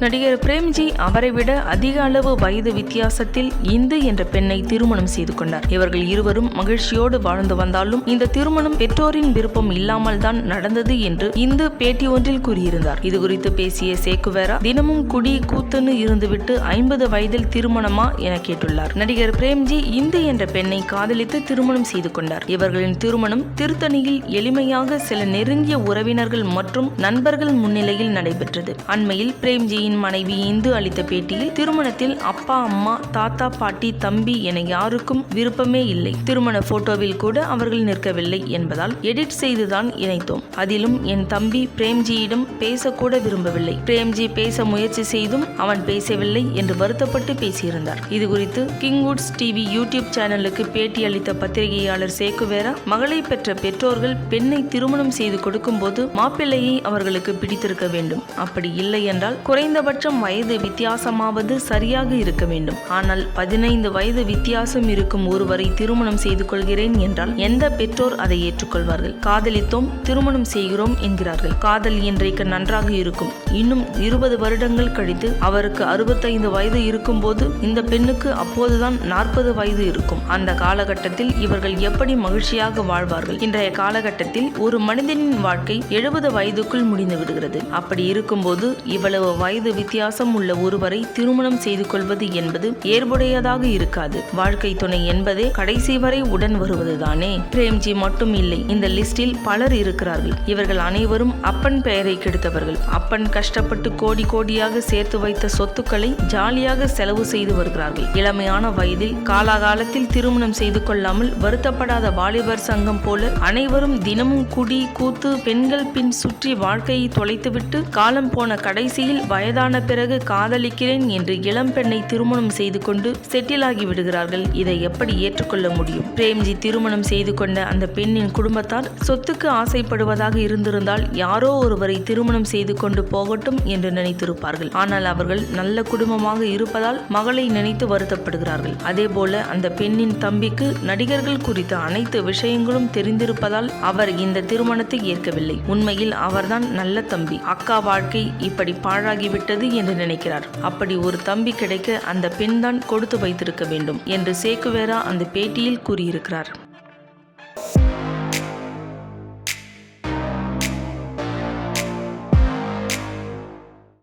நடிகர் பிரேம்ஜி அவரை விட அதிக அளவு வயது வித்தியாசத்தில் இந்து என்ற பெண்ணை திருமணம் செய்து கொண்டார். இவர்கள் இருவரும் மகிழ்ச்சியோடு வாழ்ந்து வந்தாலும் இந்த திருமணம் பெற்றோரின் விருப்பம் இல்லாமல் தான் நடந்தது என்று இந்து பேட்டி ஒன்றில் கூறியிருந்தார். இது குறித்து பேசிய சேக்குவேரா தினமும் குடி கூத்துன்னு இருந்துவிட்டு ஐம்பது வயதில் திருமணமா என கேட்டுள்ளார். நடிகர் பிரேம்ஜி இந்து என்ற பெண்ணை காதலித்து திருமணம் செய்து கொண்டார். இவர்களின் திருமணம் திருத்தணியில் எளிமையாக சில நெருங்கிய உறவினர்கள் மற்றும் நண்பர்கள் முன்னிலையில் நடைபெற்றது. அண்மையில் பிரேம்ஜி பிரேம்ஜியின் மனைவி இந்து அளித்த பேட்டியில் திருமணத்தில் அப்பா அம்மா தாத்தா பாட்டி தம்பி என யாருக்கும் விருப்பமே இல்லை. திருமண போட்டோவில் கூட அவர்கள் நிற்கவில்லை என்பதால் எடிட் செய்துதான் இணைத்தோம். அதிலும் என் தம்பி பிரேம்ஜியிடம் பேசக்கூட விரும்பவில்லை. பிரேம்ஜி பேச முயற்சி செய்தும் அவன் பேசவில்லை என்று வருத்தப்பட்டு பேசியிருந்தார். இது குறித்து கிங்வுட்ஸ் டிவி யூடியூப் சேனலுக்கு பேட்டி அளித்த பத்திரிகையாளர் சேக்குவேரா மகளை பெற்ற பெற்றோர்கள் பெண்ணை திருமணம் செய்து கொடுக்கும்போது மாப்பிள்ளையை அவர்களுக்கு பிடித்திருக்க வேண்டும். அப்படி இல்லை என்றால் குறைந்த குறைந்தபட்சம் வயது வித்தியாசமாவது சரியாக இருக்க வேண்டும். ஆனால் பதினைந்து வயது வித்தியாசம் இருக்கும் ஒருவரை திருமணம் செய்து கொள்கிறேன் என்றால் எந்த பெற்றோர் அதை ஏற்றுக்கொள்வார்கள்? காதலித்தோம் திருமணம் செய்கிறோம் என்கிறார்கள். காதல் இன்றைக்கு நன்றாக இருக்கும்? இன்னும் இருபது வருடங்கள் கழித்து அவருக்கு அறுபத்தைந்து வயது இருக்கும்போது இந்த பெண்ணுக்கு அப்போதுதான் நாற்பது வயது இருக்கும். அந்த காலகட்டத்தில் இவர்கள் எப்படி மகிழ்ச்சியாக வாழ்வார்கள்? இன்றைய காலகட்டத்தில் ஒரு மனிதனின் வாழ்க்கை எழுபது வயதுக்குள் முடிந்து விடுகிறது. அப்படி இருக்கும்போது இவ்வளவு வயது வித்தியாசம் உள்ள ஒருவரை திருமணம் செய்து கொள்வது என்பது ஏற்புடையதாக இருக்காது. வாழ்க்கை துணை என்பதே கடைசி வரை உடன் வருவதுதானே? பிரேம்ஜி மட்டும் இல்லை இந்த லிஸ்டில் பலர் இருக்கிறார்கள். இவர்கள் அனைவரும் அப்பன் பெயரை கெடுத்தவர்கள். அப்பன் கஷ்டப்பட்டு கோடி கோடியாக சேர்த்து வைத்த சொத்துக்களை ஜாலியாக செலவு செய்து வருகிறார்கள். இளமையான வயதில் காலாகாலத்தில் திருமணம் செய்து கொள்ளாமல் வருத்தப்படாத வாலிபர் சங்கம் போல அனைவரும் தினமும் குடி கூத்து பெண்கள் பின் சுற்றி வாழ்க்கையை தொலைத்துவிட்டு காலம் போன கடைசியில் வயது வயதான பிறகு காதலிக்கிறேன் என்று இளம் பெண்ணை திருமணம் செய்து கொண்டு செட்டிலாகி விடுகிறார்கள். இதை எப்படி ஏற்றுக்கொள்ள முடியும்? பிரேம்ஜி திருமணம் செய்து கொண்ட அந்த பெண்ணின் குடும்பத்தார் சொத்துக்கு ஆசைப்படுவதாக இருந்திருந்தால் யாரோ ஒருவரை திருமணம் செய்து கொண்டு போகட்டும் என்று நினைத்திருப்பார்கள். ஆனால் அவர்கள் நல்ல குடும்பமாக இருப்பதால் மகளை நினைத்து வருத்தப்படுகிறார்கள். அதேபோல அந்த பெண்ணின் தம்பிக்கு நடிகர்கள் குறித்த அனைத்து விஷயங்களும் தெரிந்திருப்பதால் அவர் இந்த திருமணத்தை ஏற்கவில்லை. உண்மையில் அவர்தான் நல்ல தம்பி. அக்கா வாழ்க்கை இப்படி பாழாகிவிட்டு விட்டது என்று நினைக்கிறார். அப்படி ஒரு தம்பி கிடைக்க அந்த பெண்தான் கொடுத்து வைத்திருக்க வேண்டும் என்று சேக்குவேரா அந்த பேட்டியில் கூறியிருக்கிறார்.